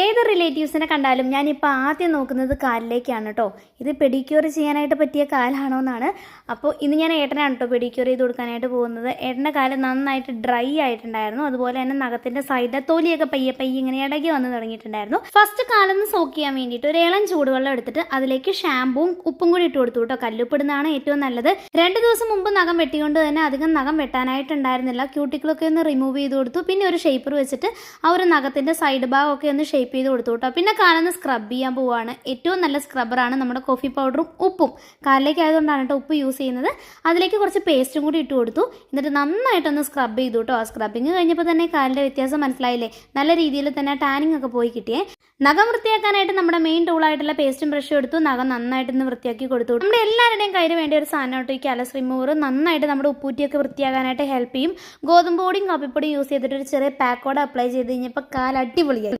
ഏത് റിലേറ്റീവ്സിനെ കണ്ടാലും ഞാനിപ്പോൾ ആദ്യം നോക്കുന്നത് കാലിലേക്കാണ് കേട്ടോ ഇത് പെഡിക്യൂർ ചെയ്യാനായിട്ട് പറ്റിയ കാലാണോ എന്നാണ് അപ്പോൾ ഇന്ന് ഞാൻ ഏട്ടനാണ് കേട്ടോ പെഡിക്യൂർ ചെയ്ത് കൊടുക്കാനായിട്ട് പോകുന്നത്. ഏട്ടന്റെ കാൽ നന്നായിട്ട് ഡ്രൈ ആയിട്ടുണ്ടായിരുന്നു. അതുപോലെ തന്നെ നഖത്തിന്റെ സൈഡിലെ തൊലിയൊക്കെ പയ്യെ പയ്യെ ഇങ്ങനെ ഇടകി വന്ന് തുടങ്ങിയിട്ടുണ്ടായിരുന്നു. ഫസ്റ്റ് കാലൊന്ന് സോക്ക് ചെയ്യാൻ വേണ്ടിയിട്ട് ഒരു ഇളം ചൂടുവെള്ളം എടുത്തിട്ട് അതിലേക്ക് ഷാമ്പൂവും ഉപ്പും കൂടി ഇട്ട് കൊടുത്തു കേട്ടോ കല്ലുപ്പിടുന്നതാണ് ഏറ്റവും നല്ലത്. രണ്ട് ദിവസം മുമ്പ് നഖം വെട്ടിക്കൊണ്ട് തന്നെ അധികം നഖം വെട്ടാനായിട്ടുണ്ടായിരുന്നില്ല. ക്യൂട്ടിക്കിളൊക്കെ ഒന്ന് റിമൂവ് ചെയ്ത് കൊടുത്തു. പിന്നെ ഒരു ഷേപ്പർ വെച്ചിട്ട് ആ ഒരു നഖത്തിന്റെ സൈഡ് ഭാഗമൊക്കെ ഒന്ന് ഷേപ്പ് ചെയ്ത് കൊടുത്തു കേട്ടോ. പിന്നെ കാലൊന്ന് സ്ക്രബ് ചെയ്യാൻ പോവുകയാണ്. ഏറ്റവും നല്ല സ്ക്രബ്ബറാണ് നമ്മുടെ കോഫി പൗഡറും ഉപ്പും. കാലിലേക്ക് ആയതുകൊണ്ടാണ് കേട്ടോ ഉപ്പ് യൂസ് ചെയ്യുന്നത്. അതിലേക്ക് കുറച്ച് പേസ്റ്റും കൂടി ഇട്ട് കൊടുത്തു. എന്നിട്ട് നന്നായിട്ടൊന്ന് സ്ക്രബ് ചെയ്തു കേട്ടോ ആ സ്ക്രബിങ് കഴിഞ്ഞപ്പോൾ തന്നെ കാലിന്റെ വ്യത്യാസം മനസ്സിലായില്ലേ? നല്ല രീതിയിൽ തന്നെ ടാനിങ് ഒക്കെ പോയി കിട്ടിയേ. നഖം വൃത്തിയാക്കാനായിട്ട് നമ്മുടെ മെയിൻ ടൂളായിട്ടുള്ള പേസ്റ്റും ബ്രഷും എടുത്തു. നഖം നന്നായിട്ടൊന്ന് വൃത്തിയാക്കി കൊടുത്തു. നമ്മുടെ എല്ലാവരുടെയും കയ്യിൽ വേണ്ട ഒരു സാധനം കേട്ടോ ഈ കാലസ് റിമൂവർ നന്നായിട്ട് നമ്മുടെ ഉപ്പൂറ്റിയൊക്കെ വൃത്തിയാക്കാനായിട്ട് ഹെൽപ്പ് ചെയ്യും. ഗോതമ്പ് പൊടിയും കാപ്പിപ്പൊടിയും യൂസ് ചെയ്തിട്ട് ഒരു ചെറിയ പാക്കോടെ അപ്ലൈ ചെയ്ത് കഴിഞ്ഞപ്പോൾ കാൽ അടിപൊളിയായി.